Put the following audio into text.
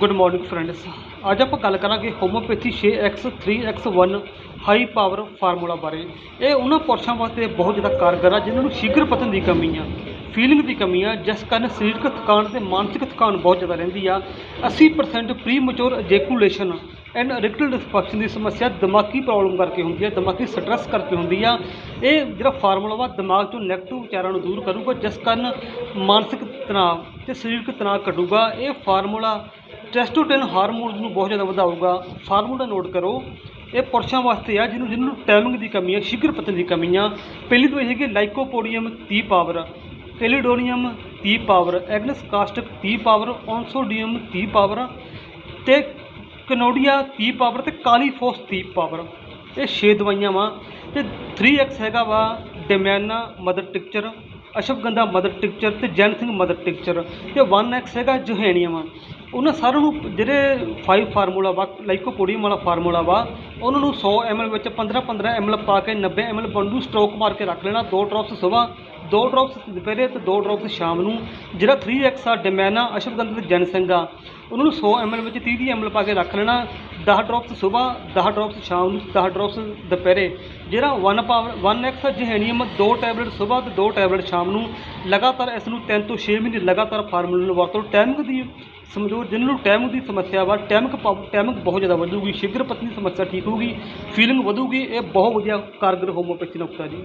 Good morning friends ਅੱਜ ਆਪਾਂ ਗੱਲ ਕਰਾਂਗੇ homeopathy 6x3x1 high power formula ਬਾਰੇ। ਇਹ ਉਹਨਾਂ ਪੁਰਸ਼ਾਂ ਵਾਸਤੇ ਬਹੁਤ ਜ਼ਿਆਦਾ ਕਾਰਗਰ ਆ, ਜਿਨ੍ਹਾਂ ਨੂੰ ਸ਼ੀਘਰ ਪਤਨ ਦੀ ਕਮੀ ਆ ਫੀਲਿੰਗ ਦੀ ਕਮੀ ਆ, ਜਿਸ ਕਾਰਨ ਸਰੀਰਕ ਥਕਾਨ ਤੇ ਮਾਨਸਿਕ ਥਕਾਨ ਬਹੁਤ ਜ਼ਿਆਦਾ ਰਹਿੰਦੀ ਆ। 80% premature and erectile dysfunction ਦੀ ਸਮੱਸਿਆ ਦਿਮਾਗੀ ਪ੍ਰੋਬਲਮ ਕਰਕੇ ਹੁੰਦੀ ਹੈ ਦਿਮਾਗੀ ਸਟ੍ਰੈਸ ਕਰਕੇ ਹੁੰਦੀ ਆ। ਇਹ ਜਿਹੜਾ ਫਾਰਮੂਲਾ ਵਾ, ਦਿਮਾਗ ਚੋਂ ਨੈਗੇਟਿਵ ਵਿਚਾਰਾਂ ਨੂੰ ਦੂਰ ਕਰੂਗਾ, ਜਿਸ ਕਾਰਨ ਮਾਨਸਿਕ ਤਣਾਅ ਤੇ ਸਰੀਰਕ ਤਣਾਅ ਘਟੂਗਾ। ਇਹ ਫਾਰਮੂਲਾ ਟੈਸਟੋਸਟੈਰਨ ਹਾਰਮੋਨਸ ਨੂੰ ਬਹੁਤ ਜ਼ਿਆਦਾ ਵਧਾਊਗਾ। ਫਾਰਮੂਲਾ ਨੋਟ ਕਰੋ। ਇਹ ਪੁਰਸ਼ਾਂ ਵਾਸਤੇ ਆ, ਜਿਹਨੂੰ ਜਿਹਨੂੰ ਟਾਈਮਿੰਗ ਦੀ ਕਮੀ ਆ ਸ਼ੀਘਰ ਪਤਨ ਦੀ ਕਮੀ ਆ। ਪਹਿਲੀ ਦਵਾਈ ਹੈਗੀ lycopodium 30 power chelidonium 30 power agnus castus 30 power onosmodium 30 power ਤੇ ਕਨੋਡੀਆ 30 ਪਾਵਰ ਤੇ ਕਾਲੀਫੋਸ 30 ਪਾਵਰ ਇਹ ਛੇ ਦਵਾਈਆਂ ਵਾ। ਤੇ 3x ਹੈਗਾ ਵਾ damiana mother tincture ashwagandha mother tincture ਤੇ ਜੈਨਸਿੰਗ ਮਦਰ ਟਿਕਚਰ ਤੇ 1x ਹੈਗਾ ਜੋਹੇਨੀਅਮ ਉਹਨਾਂ ਸਾਰਿਆਂ ਨੂੰ ਜਿਹੜੇ ਫਾਈਵ ਫਾਰਮੂਲਾ ਵਾ ਲਾਈਕੋਪੋਡੀਅਮ ਵਾਲਾ ਫਾਰਮੂਲਾ ਵਾ, ਉਹਨਾਂ ਨੂੰ 100 ml ਵਿੱਚ 15 15 ml ਪਾ ਕੇ 90 ml ਬੰਡੂ ਸਟ੍ਰੋਕ ਮਾਰ ਕੇ ਰੱਖ ਲੈਣਾ, ਦੋ ਡ੍ਰੌਪਸ ਸਵੇਰ, ਦੋ ਡ੍ਰੌਪਸ ਦੁਪਹਿਰੇ ਤੇ ਦੋ ਡ੍ਰੌਪਸ ਸ਼ਾਮ ਨੂੰ। ਜਿਹੜਾ 3x ਆ, ਡਿਮੈਨਾ ਅਸ਼ਵਗੰਧਾ ਤੇ ਜੈਨਸਿੰਗ ਉਹਨਾਂ ਨੂੰ 100 ml ਵਿੱਚ 30 ml ਪਾ ਕੇ ਰੱਖ ਲੈਣਾ 10 ਡ੍ਰੌਪਸ ਸਵੇਰ 10 ਡ੍ਰੌਪਸ ਸ਼ਾਮ ਨੂੰ 10 ਡ੍ਰੌਪਸ ਦੁਪਹਿਰੇ। ਜਿਹੜਾ 1 ਪਾਵਰ 1x ਜਹੇਨੀਅਮ, ਦੋ ਟੈਬਲੇਟ ਸਵੇਰ ਤੇ ਦੋ ਟੈਬਲੇਟ ਸ਼ਾਮ ਨੂੰ। ਲਗਾਤਾਰ ਇਸ ਨੂੰ 3 ਤੋਂ 6 ਮਹੀਨੇ ਲਗਾਤਾਰ ਫਾਰਮੂਲੇ ਨੂੰ ਵਰਤੋ ਟਾਈਮਿੰਗ ਦੀ ਸਮਝੋ ਜਿਹਨਾਂ ਨੂੰ ਟਾਈਮਿੰਗ ਦੀ ਸਮੱਸਿਆ ਵਾ ਟਾਈਮਿੰਗ ਟਾਈਮਿੰਗ ਬਹੁਤ ਜ਼ਿਆਦਾ ਵਧੂਗੀ ਸ਼ੀਘਰ ਪਤਨੀ ਸਮੱਸਿਆ ਠੀਕ ਹੋਊਗੀ, ਫੀਲਿੰਗ ਵਧੂਗੀ, ਇਹ ਬਹੁਤ ਵਧੀਆ ਕਾਰਗਰ ਹੋਮੋਪੈਥੀ ਨੁਕਤਾ ਜੀ।